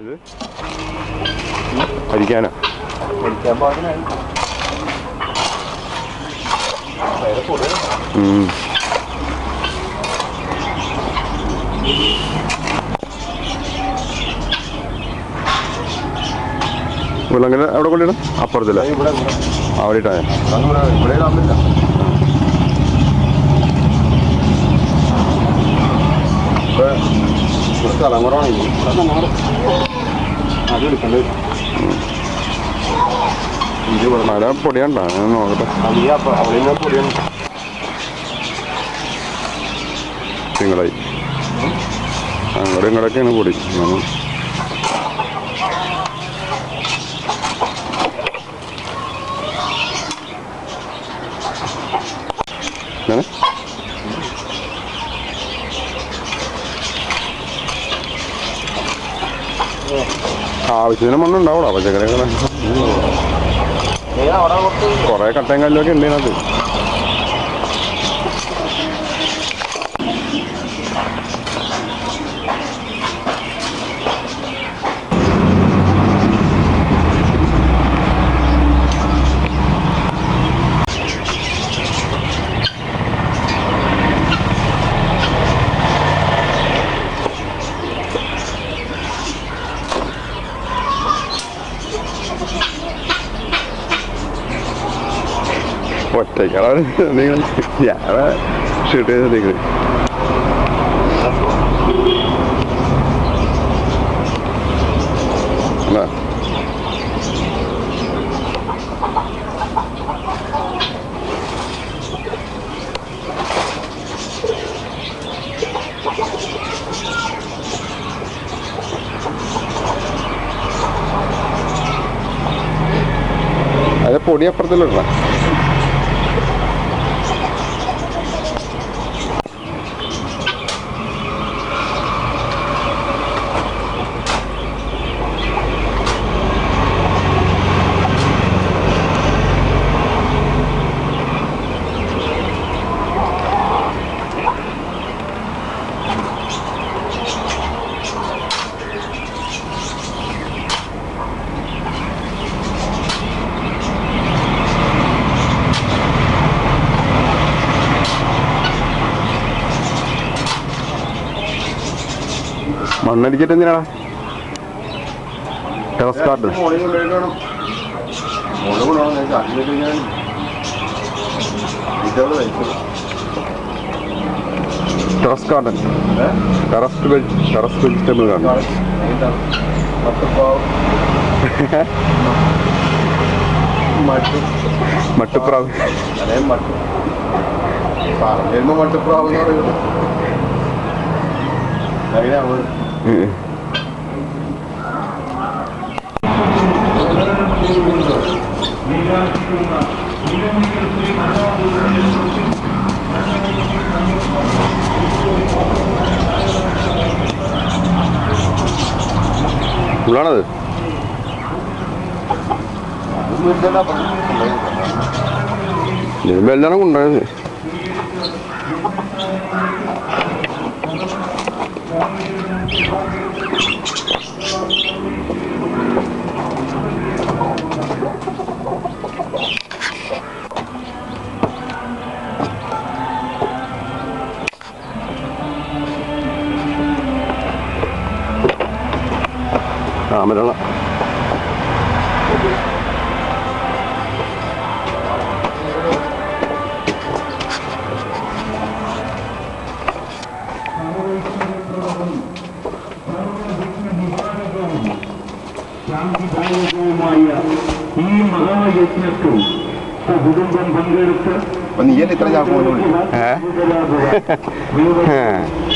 ഇത്? അരിക്കാനാ പഠിക്കാൻ പാടിനായി. മുള്ളങ്കര എവിടെ കൊണ്ടിടണം അപ്പുറത്തില്ല അവിടെ ഇട്ടാ ഇവിടെ ഇവിടെ. ഇടാൻ പറ്റില്ല ഇവിടെ ഇവിടെ സ്ഥലം കുറവാണ് ഇവിടെ നമ്മൾ അത് എടുക്കേണ്ടി വരും ഇത് ഇവിടെ മഴ പൊടിയണ്ട ഞാൻ നോക്കട്ടെ തിങ്കളായി അങ്ങോട്ടും ഇങ്ങോട്ടൊക്കെയാണ് പൊടി ആവശ്യത്തിന് മണ്ണുണ്ടാവൂടാ കുറച്ച് കുറേ കട്ടയും കല്ലൊക്കെ ഉണ്ട് ഇതിനകത്ത്. ഒറ്റയ്ക്കാളാണ് നിങ്ങൾ ഞാൻ ഷൂട്ട് ചെയ്ത് നിങ്ങൾ എന്നാ? അത് പൊടി അപ്പുറത്തിലിടണം. മണ്ണടിച്ചിട്ട് എന്തിനാടാ terrace garden terrace garden terrace terrace vegetable garden മട്ടുപ്രാവ്. മട്ടുപ്രാവ് പറയുന്നത്. ഉള്ളാണത്? ഇതിന് വെല്ലാണ് കൊണ്ടുപോയത് ശാന്തിദായകവുമായ ഈ മഹായജ്ഞത്തിൽ കുടുംബം പങ്കെടുത്ത് ഇത്ര ഏ.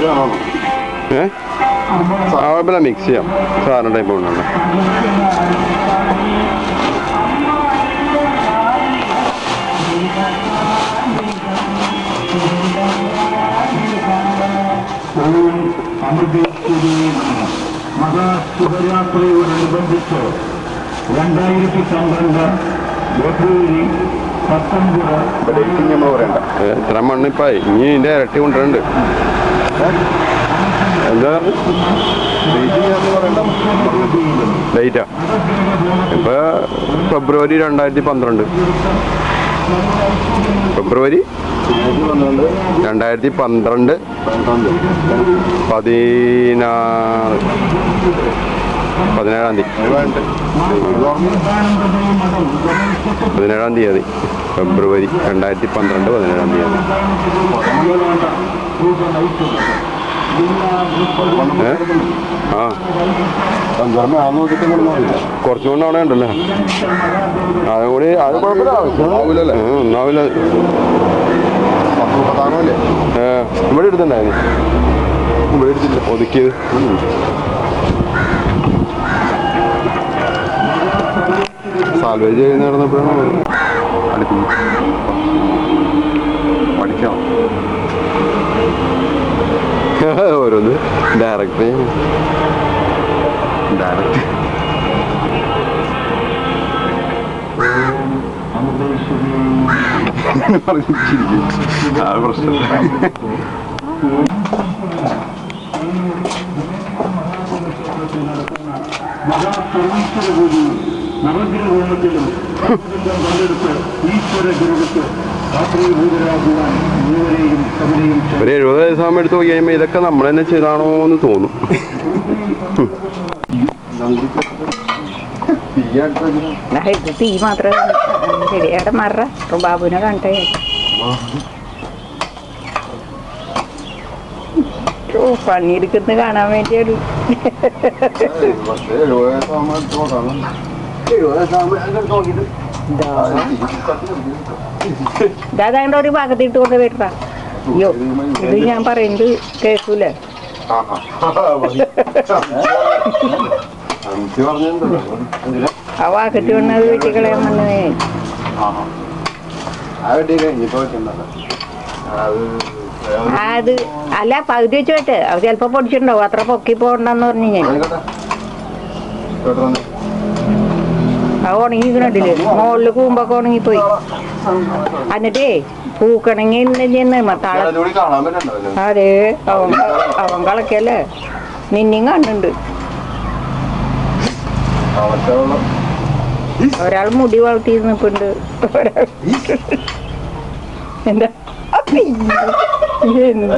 ഏ മിക്സ് ചെയ്യാം സാധാരണ ടൈപ്പ് കൊണ്ടുണ്ട് മഹാശുഭയാത്രയോടനുബന്ധിച്ച് രണ്ടായിരത്തി പന്ത്രണ്ട് ഫെബ്രുവരി പത്തൊമ്പത് ഡേറ്റിംഗ് നമ്മൾ പറയണ്ട ഇത്ര മണ്ണിപ്പായി ഇനി ഇതിന്റെ ഇരട്ടി കൊണ്ടുവരുന്നുണ്ട് എന്താ? ഡേറ്റാ ഇപ്പൊ ഫെബ്രുവരി രണ്ടായിരത്തി പന്ത്രണ്ട്. ഫെബ്രുവരി രണ്ടായിരത്തി പന്ത്രണ്ട്. പതിനാറ് പതിനേഴാം തീയതി. പതിനേഴാം തീയതി ഫെബ്രുവരി രണ്ടായിരത്തി പന്ത്രണ്ട് പതിനേഴാം തീയതി. ആ. കുറച്ചും കൊണ്ട് അവിടെ ഉണ്ടല്ലോ. അതും കൂടി അത് കുഴപ്പമില്ല. ഒന്നാവില്ല. ഇവിടെ എടുത്തുണ്ടായിരുന്നു ഇവിടെ എടുത്തില്ല ഒതുക്കിയത്. സാൽവേജ് ചെയ്ത് നടന്നപ്പോഴാണ് പഠിക്കാം. ഓരോന്ന് ഡയറക്റ്റ് പറഞ്ഞു ചിരിക്കും ആ പ്രശ്നം. നവഗ്രഹോമത്തിലും പങ്കെടുത്ത് ഈശ്വര ഗുരുവിക്ക് രാത്രിഭൂതരാകുവാൻ മൂവരെയും കവരെയും ഒരു എഴുപത് വയസ്സാകുമ്പോൾ എടുത്ത് നോക്കി കഴിയുമ്പോൾ ഇതൊക്കെ നമ്മൾ തന്നെ ചെയ്താണോ എന്ന് തോന്നും തീ മാത്രം ശരിയാടെ മറ. ബാബുവിനെ കണ്ടേ. പണിയെടുക്കുന്നു പണിയെടുക്കുന്നത് കാണാൻ വേണ്ടിയാണ് പക്ഷേ ഒരു ഒരു ഭാഗത്തിട്ട് കൊണ്ട് വരുന്ന അയ്യോ ഇത് ഞാൻ പറയുന്നത് കേൾക്കൂല ആ വാക്കറ്റ് വന്നത് വെട്ടി വെക്കണ്ടല്ലോ അത് അല്ല പകുതി വെച്ച് വെട്ട് അത് ചിലപ്പോ പൊടിച്ചിട്ടുണ്ടാവും. അത്ര പൊക്കി പോണ്ടെന്ന് പറഞ്ഞു ഞാൻ. അത് ഉണങ്ങിക്കണ്ടില്ലേ മുകളിൽ കൂമ്പൊക്കെ ഉണങ്ങിപ്പോയി എന്നിട്ടേ പൂക്കണങ്ങി ചെന്ന് പറ്റണ്ടല്ലോ അതെ അവൻ അവൻ കളക്കല്ലേ? നിന്നെയും വെള്ളം ഒരാൾ മുടി വളർത്തിയിരുന്നിപ്പുണ്ട് ഒരാൾ എന്താ?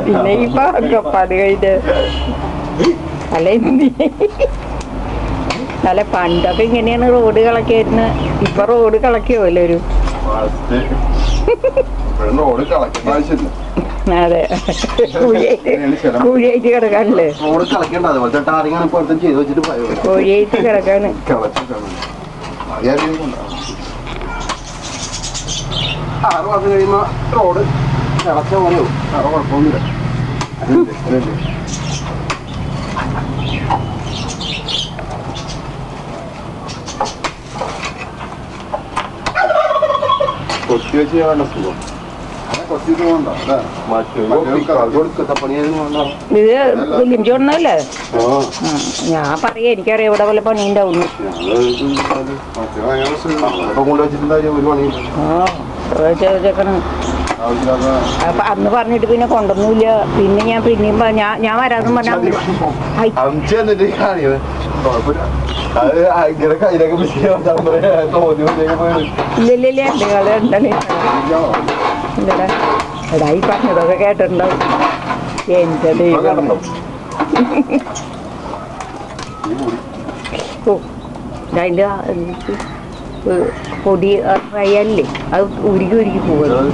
പിന്നെ ഈ പാകപ്പാട് കഴിഞ്ഞ അല്ല എന്തിനെ? അല്ല പണ്ടൊക്കെ ഇങ്ങനെയാണ് റോഡ് കളക്കായിരുന്നു ഇപ്പൊ റോഡ് കളക്കിയോ ഒരു? അതെ. കുഴിയായിട്ട് കിടക്കാനല്ലേ കുഴിയായിട്ട് കിടക്കാണ്. ആറ് മാസം കഴിയുമ്പോ റോഡ് ഇളച്ച പോലെയാവും വേറെ കുഴപ്പമൊന്നുമില്ല. കൊത്തി വെച്ച് വേണ്ട സുഖം ഇത് ഞാൻ പറയാ എനിക്കറിയാം ഇവിടെ പോലെ പണി ഉണ്ടാവുന്നു ഒരു പണി ആ ആവശ്യമില്ലാത്ത അപ്പൊ അന്ന് പറഞ്ഞിട്ട് പിന്നെ കൊണ്ടൊന്നുമില്ല പിന്നെ ഞാൻ പിന്നെയും ഞാൻ ഞാൻ വരാമെന്ന് പറഞ്ഞാൽ എടാ ഈ പറഞ്ഞതൊക്കെ കേട്ടിട്ടുണ്ടാവും. എന്റെ ദൈവം ഓ അതിന്റെ പൊടി അല്ലേ? അത് ഉരുകി ഉരുകി പോകുന്നത്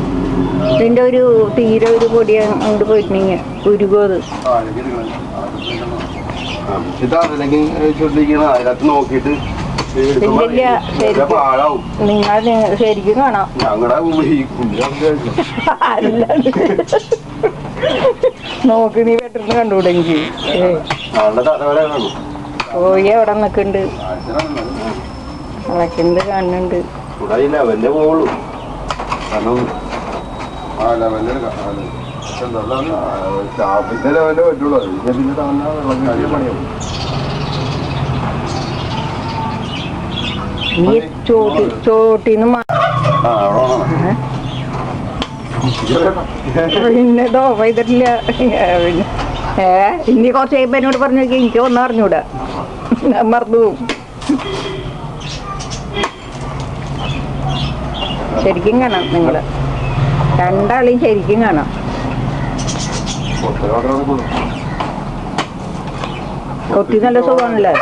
ഇതിന്റെ ഒരു തീരെ ഒരു പൊടി അങ്ങോട്ട് പോയിട്ടുണ്ടെങ്കിൽ ഉരുകോത്. നിങ്ങൾ ശരിക്കും കാണാം. നോക്ക് നീ പെട്ടെന്ന് കണ്ടുകൂടെങ്കിൽ പോയി അവിടെ നിൽക്കുന്നുണ്ട് അളക്കുന്നുണ്ട് കാണുന്നുണ്ട് ഇവിടെ ഈ ലെവലിലേ പോവുള്ളൂ കാരണം ആ ലെവലിൽ സ്റ്റാഫിന്റെ ലെവലിലേ പറ്റുള്ളൂ. ഇതിന്റെ പിന്നെ താഴ്ന്ന വെള്ളം കാര്യം പണിയാവും. നീ ചോട്ടി ചോട്ടിന്ന് ആ അവിടെ പിന്നെ ദോവ ചെയ്തിട്ടില്ല പിന്നെ ഏ ഇനി കുറച്ച് എന്നോട് പറഞ്ഞു നോക്കി എനിക്ക് ഒന്നും അറിഞ്ഞൂടാ. മറന്നു പോവും. ശരിക്കും കാണാം നിങ്ങൾ. രണ്ടാളെയും ശരിക്കും കാണാം. കൊത്തി നല്ല സുഖമാണല്ലേ?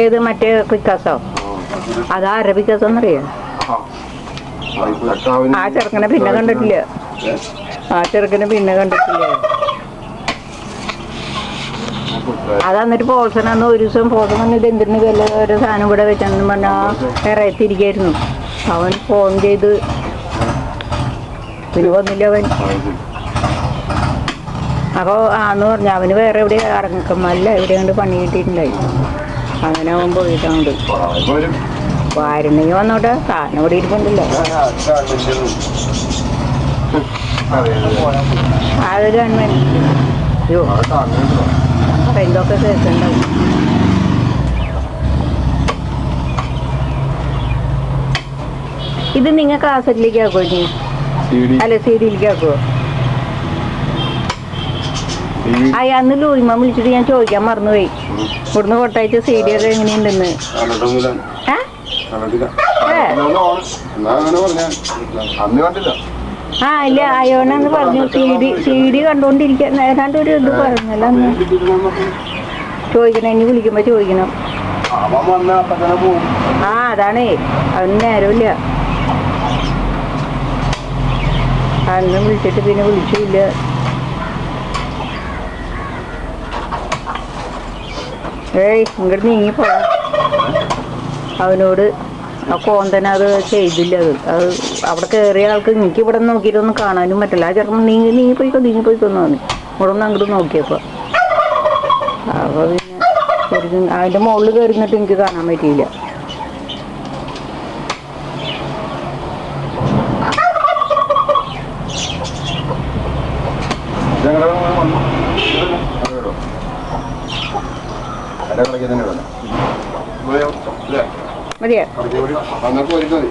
ഏത് മറ്റേ പിക്കാസോ? അതാ അര പിക്കാസോ എന്നറിയാം ആ ചെറുക്കനെ പിന്നെ കണ്ടിട്ടില്ല. ആ ചെറുക്കനെ പിന്നെ കണ്ടിട്ടില്ല. അത് എന്നിട്ട് പോൾസനാന്ന് ഒരു ദിവസം പോൾസൺ വന്ന് ഇത് എന്തിനു വല്ല ഒരു സാധനം ഇവിടെ വെച്ചാന്ന് പറഞ്ഞാൽ ഇറയത്തിരിക്കായിരുന്നു. അവൻ ഫോൺ ചെയ്ത്. പിന്നെ വന്നില്ല അവൻ. അപ്പോൾ ആന്ന് പറഞ്ഞു അവന് വേറെ എവിടെ അല്ല എവിടെ കണ്ട് പണി കിട്ടിയിട്ടുണ്ടായി. അങ്ങനെ അവൻ പോയിട്ടുണ്ട് വാരണി വന്നോട്ടെ. സാധനം ഇവിടെ ഇരിപ്പുണ്ടല്ലോ. അത് ഗവൺമെന്റ്. അയ്യോ. പറയുന്നതൊക്കെ കേൾക്കണ്ടാവും ഇത് നിങ്ങൾ കാസറ്റിലേക്ക് ആക്കുമോ ഇനി അല്ല സീരിയലിലേക്ക് ആക്കുമോ ആ അന്ന് ലൂയിമ വിളിച്ചിട്ട് ഞാൻ ചോദിക്കാൻ മറന്നുപോയി. ഇവിടുന്ന് കൊട്ടയച്ച ഒക്കെ എങ്ങനെയുണ്ടെന്ന്. ഏ? ആ ഇല്ല അയോണെന്ന് പറഞ്ഞു. സി ഡി സി ഡി കണ്ടോണ്ടിരിക്കാൻ ഏതാണ്ട് ഒരു ഇത് പറഞ്ഞല്ലോ അന്ന്. ചോദിക്കണം ഇനി വിളിക്കുമ്പോ ചോദിക്കണം. ആ അതാണേ. അവന് നേരമില്ല. അന്ന് വിളിച്ചിട്ട് പിന്നെ വിളിച്ചില്ല ഏയ് ഇങ്ങോട്ട് നീങ്ങി പോവാ അവനോട് ആ കോന്തന അത് ചെയ്തില്ല. അത് അത് അവിടെ കയറിയ ആൾക്ക് എനിക്ക് ഇവിടെ നോക്കിയിട്ടൊന്നും കാണാനും പറ്റില്ല. ആ ചെറുപ്പം നീങ്ങി നീങ്ങി പോയിക്കോ നീങ്ങി പോയിക്കോന്ന് പറഞ്ഞു. ഇവിടെ ഒന്ന് അങ്ങോട്ട് നോക്കിയപ്പോ. അപ്പൊ പിന്നെ അതിന്റെ മുകളിൽ കയറിന്നിട്ട് എനിക്ക് കാണാൻ പറ്റിയില്ല ഞങ്ങളുടെ വന്നു അതോ എന്റെ കളിക്ക് തന്നെ വേണം പോയോ ഇല്ലേ മതിയോ കളിക്ക് കൂടി വന്നപ്പോ പോയിട്ട് മതി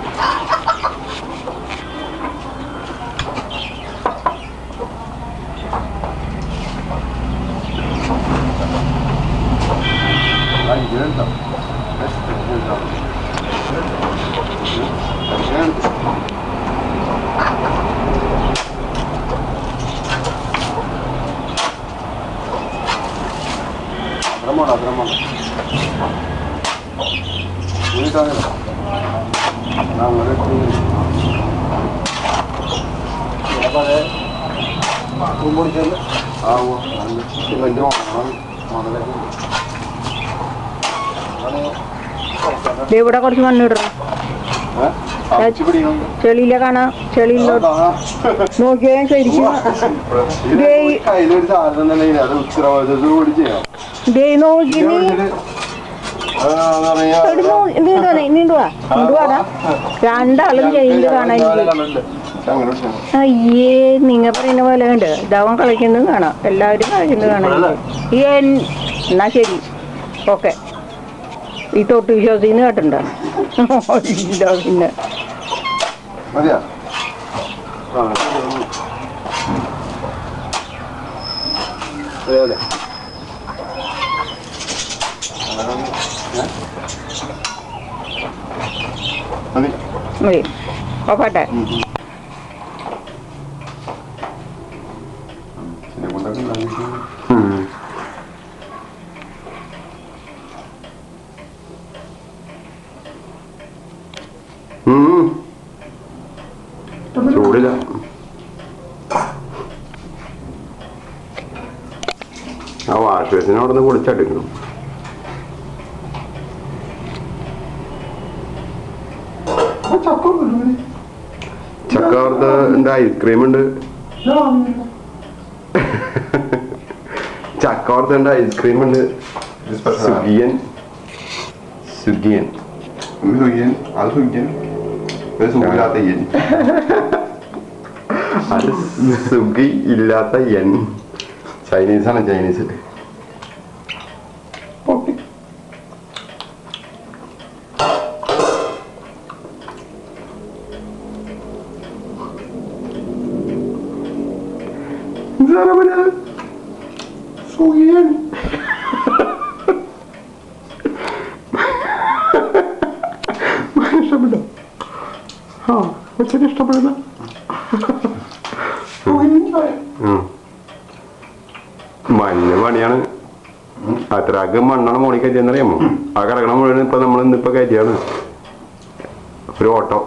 ഇവിടെ കുറച്ച് മണ്ണിടണം ചെളിയില കാണാം ചെളിയിലോട്ട് നോക്കിയാ ശരിക്കും ദേ നോക്കി രണ്ടാളും ചെളിയിൽ കാണാൻ അയ്യേ നിങ്ങ പറയുന്ന പോലെ ഉണ്ട് ഇതാവൻ കളിക്കുന്നത് കാണാം. എല്ലാവരും കളിക്കുന്നത് കാണാം എന്നാ ശരി. ഓക്കെ. ഈ തൊട്ട് വിശ്വാസിന്ന് കേട്ടിട്ടുണ്ടോ? പിന്നെ. അതെ അതെ മതി മതി. ഓഫാട്ടെ. ചൂടില്ല. ആ വാഷ് ബേസിനെ അവിടെ നിന്ന് പൊളിച്ചെടുക്കണം ഉണ്ട്. ഐസ്ക്രീം ഉണ്ട്. ചക്കവറുത്ത് ഉണ്ട് ഐസ്ക്രീം ഉണ്ട് സുഗിയൻ സുഗിയൻ അത് സുഖിയൻ. ഇത് സുഖില്ലാത്ത യൻ. അത് സുഗി ഇല്ലാത്ത എൻ ചൈനീസ് ആണ് ചൈനീസ് സുഖിയൻ ഇഷ്ടപ്പെട്ടോ ആ കൊച്ചിന് ഇഷ്ടപ്പെടുന്ന മഞ്ഞ പണിയാണ്. അത്രയ്ക്ക് മണ്ണാണ് മോളി കയറ്റിയെന്നറിയാമോ? ആ കിടക്കണ മുഴുവൻ ഇപ്പൊ നമ്മൾ ഇന്നിപ്പോ കയറ്റിയാണ്. ഒരു ഓട്ടോ.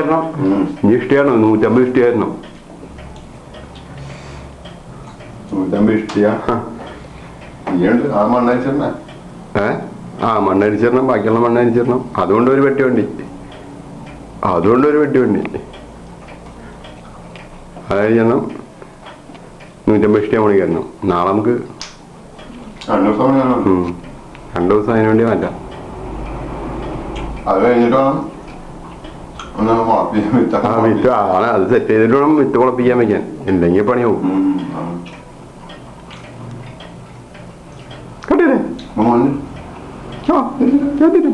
ഇനി ഇഷ്ടമായിരുന്നു നൂറ്റമ്പത് ഇഷ്ടമായിരുന്നു നൂറ്റമ്പത് ഇഷ്ടിയ നീയുണ്ട് ആ മണ്ണയച്ചെണ്ണ ഏ? ആ മണ്ണരിച്ചിരണം ബാക്കിയുള്ള മണ്ണരിച്ചിരണം അതുകൊണ്ട് ഒരു വെട്ടി വണ്ടി അതുകൊണ്ട് ഒരു വെട്ടി വണ്ടി അതായിരിക്കണം. നൂറ്റമ്പത് ഇഷ്ടം മണി കയറണം നാളെ നമുക്ക് രണ്ടു ദിവസം അതിനു വേണ്ടി മാറ്റാം. അത് കഴിഞ്ഞിട്ട് വേണം. ഒന്ന് മുളപ്പി ആ വിത്ത് ആണ് അത് സെറ്റ് ചെയ്തിട്ട് വേണം വിത്ത് കുളപ്പിക്കാൻ വെക്കാൻ ഇല്ലെങ്കിൽ പണിയാവും കണ്ടില്ലേ? ആ കേട്ടിട്ട്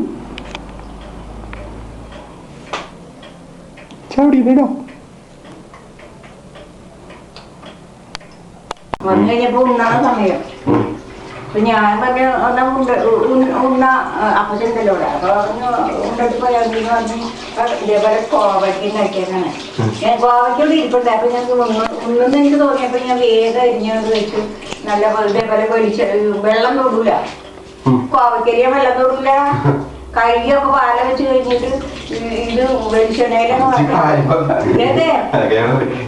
ചാടി ഇതോ വന്നു കഴിഞ്ഞപ്പോ ഉണ്ണാൻ സമയം. അപ്പൊ ഞാൻ പറഞ്ഞ ഉണ്ട ഉണ്ണ- അപ്പച്ചന്റെ അപ്പൊ ഉണ്ടിട്ട് പോയി അങ്ങനെ പറഞ്ഞു "ആ, ഇതേപോലെ കോവയ്ക്ക് ഉണ്ടാക്കിയതാണ് ഞാൻ കോവയ്ക്കോട് ഇരിപ്പുണ്ട്. അപ്പൊ ഞാൻ ഉണ്ണ- ഉണ്ണെന്ന് എനിക്ക് തോന്നിയപ്പോ ഞാൻ വേഗം അരിഞ്ഞത് വെച്ച് നല്ല പോലെ ഇതേപോലെ പൊരിച്ച വെള്ളം തൊടൂല. കോവയ്ക്കരിയ വെള്ളം തൊടൂല. കഴുകിയൊക്കെ പാല വെച്ച് കഴിഞ്ഞിട്ട് ഇത് വെളിച്ചെണ്ണയിലെ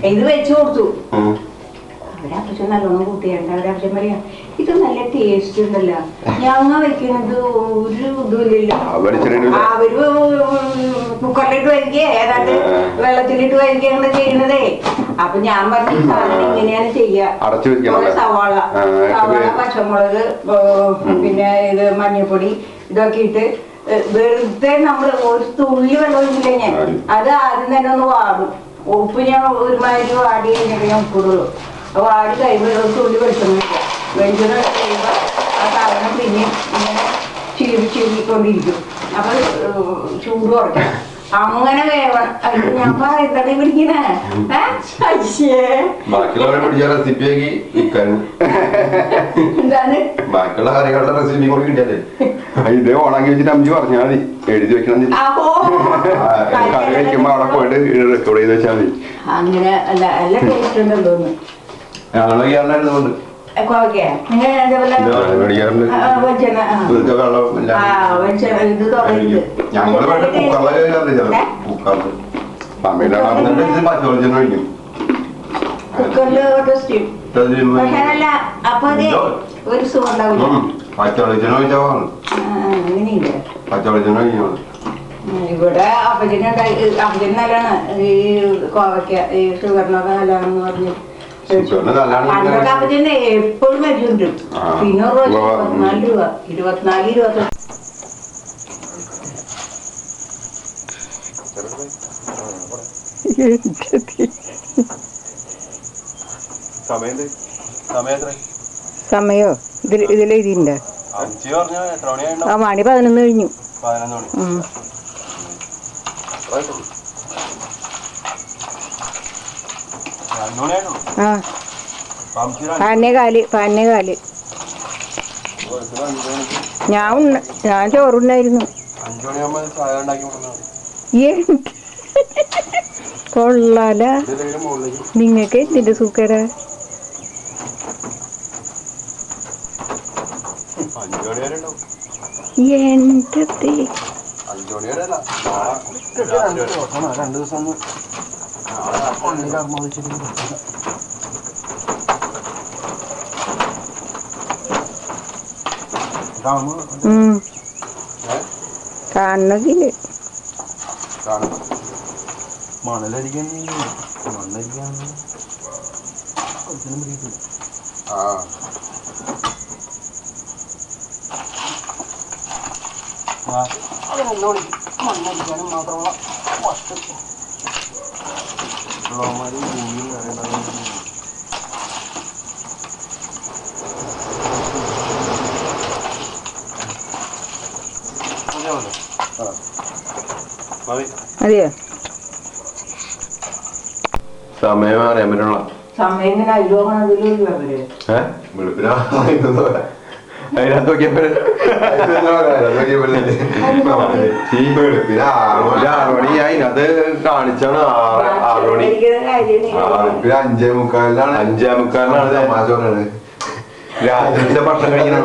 ഇത് വെച്ചു കൊടുത്തു. അവിടെ അപ്പച്ചൻ നല്ലോണം കൂട്ടിയുണ്ട്. അപ്പച്ചൻ പറയാ ഇത് നല്ല ടേസ്റ്റ് ഉണ്ടല്ലോ. ഞങ്ങ വെക്കുന്നത് ഒരു ഇതുമില്ലല്ലോ. അവർ കുക്കറിലിട്ട് വരിക ഏതാണ്ട് വെള്ളത്തിലിട്ട് വരികയാണ് ചെയ്യുന്നതേ. അപ്പൊ ഞാൻ പറഞ്ഞു സാധനം ഇങ്ങനെയാണ് ചെയ്യുക സവാള സവാള പച്ചമുളക് പിന്നെ ഇത് മഞ്ഞൾപ്പൊടി ഇതൊക്കെ ഇട്ട് വെറുതെ നമ്മൾ ഒരു തുള്ളി വെള്ളം ഇല്ല ഞാൻ. അത് ആദ്യം തന്നെ ഒന്ന് വാടും. ഉപ്പ് ഞാൻ ഒരുമാതിരി വാടി കഴിഞ്ഞിട്ട് ഞാൻ ഉപ്പിടുള്ളൂ. അപ്പൊ വാടി കഴിയുമ്പോൾ ഒരു തുള്ളി വെളിച്ചെണ്ണ വെക്കുക വെളിച്ചെണ്ണ കഴിയുമ്പോൾ ആ സാധനം പിന്നെ ഇങ്ങനെ ചീവി ചീവിക്കൊണ്ടിരിക്കും അപ്പം ചൂട് കുറയ്ക്കണം. അങ്ങനെ വേവണം. ഞാൻ പറയുന്നത് പിടിക്കണേ ബാക്കിയുള്ളവരെ പിടിച്ച റെസിപ്പി ആക്കി വിൽക്കാൻ. എന്താണ്? ബാക്കിയുള്ള കറികളുടെ റെസിപ്പി കൂടി കിട്ടിയാലേ. ഇത് ഓണാക്കി വെച്ചിട്ട് അമ്മി പറഞ്ഞാൽ മതി. എഴുതി വെക്കണം കറി കഴിക്കുമ്പോ അവിടെ പോയിട്ട് റെക്കോർഡ് ചെയ്ത് വെച്ചാൽ മതി. അങ്ങനെ അല്ല നല്ല ടേസ്റ്റ് ഒന്ന് ഞങ്ങൾ ഞങ്ങൾ വേണ്ട കുക്കറിൽ പച്ചവെളിച്ചെണ്ണ. പച്ചവെളിച്ചെണ്ണ പച്ചവെളിച്ചെണ്ണ ഇവിടെ അപ്പച്ചനുണ്ടായി അപ്പച്ചൻ നല്ലതാണ് ഈ കോവയ്ക്ക ഈ ഷുഗറിനൊക്കെ നല്ലതാണെന്ന് പറഞ്ഞ് പണ്ടൊക്കെ എപ്പോഴും മരുന്നുണ്ട് ആ. പിന്നെ ഒരു പ്രാവശ്യം ഇരുപത്തിനാല് രൂപ ഇരുപത്തിനാല് ഇരുപത്തി സമയം ഇതിൽ മണിയായിട്ടുണ്ടോ ആ. മണി പതിനൊന്ന് കഴിഞ്ഞു. പതിനൊന്ന് മണി. പന്നേകാൽ ആ. അഞ്ച് പതിനേ കാൽ പതിനേ ഞാൻ ഉണ്ണ ഞാൻ ചോറുണ്ടായിരുന്നു കൊള്ളാല. നിങ്ങക്ക് എന്തിന്റെ ഉണ്ടാവും എന്റെ കാണുന്നതിൽ കാണും മണലടിക്കാൻ മണ്ണടിക്കാൻ ആ അതിനെന്നോട് മണ്ണടിക്കാനും മാത്രമുള്ള വസ്തു ഉള്ളവന്മാര് ഭൂമിയിൽ അറിയണത് അതെയോ സമയം അറിയാൻ പറ്റണ സമയം അതിനകത്ത് നോക്കിയപ്പോ അതിനകത്ത് കാണിച്ചാണ് ആറുമണി ആറ് അഞ്ചേ അഞ്ചേ ഭക്ഷണം കഴിക്കുന്ന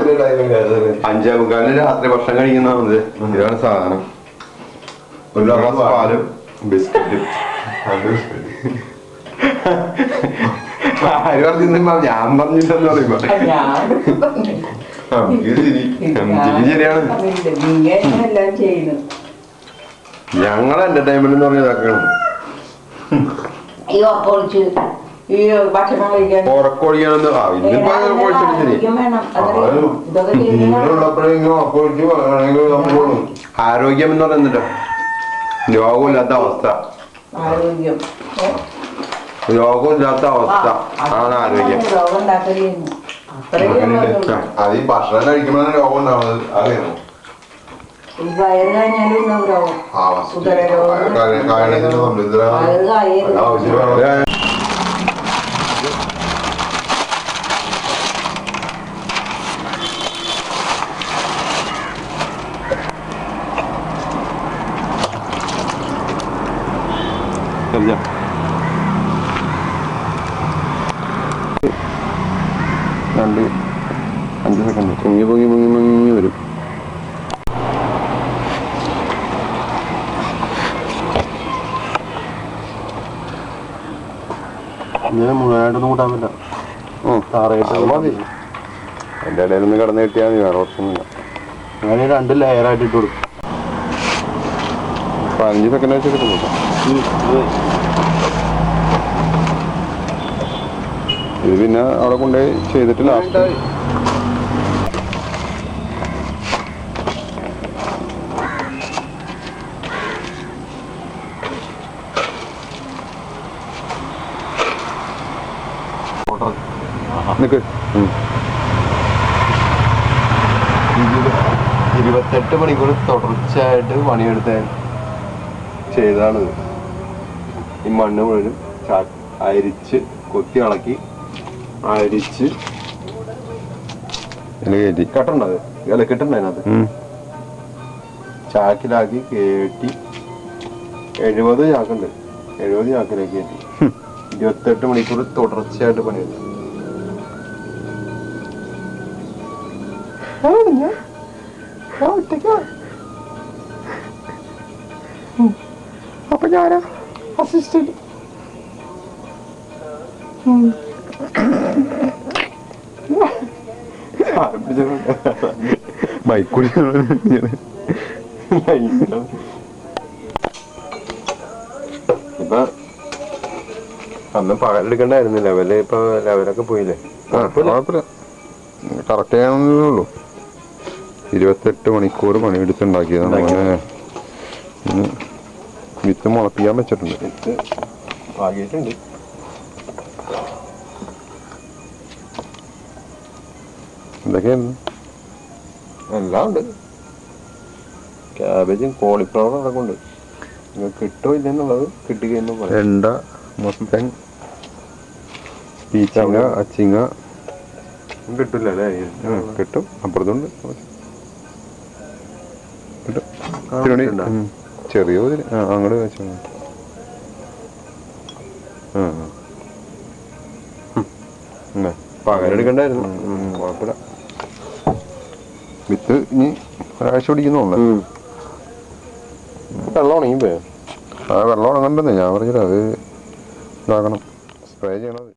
അഞ്ചേ മുക്കാലിന് രാത്രി ഭക്ഷണം ഇതാണ് സാധനം ഒരു ഗ്ലാസ് പാലും ബിസ്ക്കറ്റും ഞാൻ പറഞ്ഞിട്ടെന്ന് പറയുമ്പോ ഞങ്ങളെ എന്റർടൈൻമെന്റ് എന്ന് പറഞ്ഞ ശരി. ആരോഗ്യം എന്ന് പറയുന്നുണ്ടോ രോഗമില്ലാത്ത അവസ്ഥ? രോഗമില്ലാത്ത അവസ്ഥ. ആണ് ആരോഗ്യം. അത് ഈ ഭക്ഷണം കഴിക്കുമ്പോഴാണ് രോഗം ഉണ്ടാവുന്നത്. അറിയാമോ ഈ വയറ് കഴിഞ്ഞാലും ഉണ്ടാവും രോഗം. ആ ഉദരരോഗം. കായണത്തിന് സംബന്ധിച്ച വയറ് കായൽ ആവശ്യമാണ് ശരിയാ. രണ്ട് അഞ്ച് സെക്കൻഡ് പൊങ്ങി പൊങ്ങി പൊങ്ങി പൊങ്ങി വരും ഇങ്ങനെ മുഴുവനായിട്ടൊന്നും കൂട്ടാൻ പറ്റില്ല അത് മതി അതിന്റെ കടന്ന് കിട്ടിയാൽ മതി വേറെ പ്രശ്നമൊന്നുമില്ല. അങ്ങനെ രണ്ട് ലെയറായിട്ട് ഇട്ട് കൊടുക്കും. പതിനഞ്ച് സെക്കൻഡ് വെച്ച് കിട്ടുന്നു ഇത് പിന്നെ അവിടെ കൊണ്ടുപോയി ചെയ്തിട്ട് ലാസ്റ്റ് നിക്ക് ഉം. ഇരുപത്തെട്ട് മണിക്കൂർ തുടർച്ചയായിട്ട് പണിയെടുത്ത. ചെയ്താണ്. ഈ മണ്ണ് മുഴുവൻ അരിച്ച് കൊത്തി ഇളക്കി അരിച്ച്. കയറ്റി. കെട്ടണ്ടത് ഇല കിട്ടണ്ടതിനകത്ത് ചാക്കിലാക്കി കേട്ടി എഴുപത് ചാക്കുണ്ട്. എഴുപത് ചാക്കിലേക്ക് കയറ്റി ഇരുപത്തെട്ട് മണിക്കൂർ തുടർച്ചയായിട്ട് പണിയെടുത്തു. അപ്പൊ ഞാനാ അസിസ്റ്റന്റ് ഇപ്പൊ അന്ന് പകലെടുക്കണ്ടായിരുന്നില്ല അവൽ ഇപ്പൊ ലെവലൊക്കെ പോയില്ലേ കറക്റ്റ് ചെയ്യാനേ ഉള്ളൂ ഇരുപത്തെട്ട് മണിക്കൂർ പണിയെടുത്തുണ്ടാക്കിയതാണ് അങ്ങനെ വിത്ത് മുളപ്പിക്കാൻ വെച്ചിട്ടുണ്ട്. വിത്ത് പാകിയിട്ടുണ്ട് എന്തൊക്കെയായിരുന്നു എല്ലാം ഉണ്ട്. ക്യാബേജും കോളിഫ്ലവറും അതൊക്കെ ഉണ്ട്. നിങ്ങൾക്ക് കിട്ടുമോ ഇല്ലെന്നുള്ളത് കിട്ടുകയെന്ന് പറയാം എണ്ട മത്തൻ പീച്ചങ്ങ അച്ചിങ്ങ. കിട്ടില്ല അല്ലേ? കിട്ടും. അപ്പുറത്തുണ്ട്. ഉം, ചെറിയ അങ്ങോട്ട് വെച്ചാൽ പകലെടുക്കണ്ടായിരുന്നു. കുഴപ്പമില്ല. വിത്ത് ഇനി ഒരാഴ്ച പിടിക്കുന്നുണ്ട് വെള്ളം ഉണങ്ങി പോയോ ആ വെള്ളം ഉണങ്ങണ്ടെന്നേ ഞാൻ പറഞ്ഞില്ല അത് ഇതാക്കണം. സ്പ്രേ ചെയ്യണത്.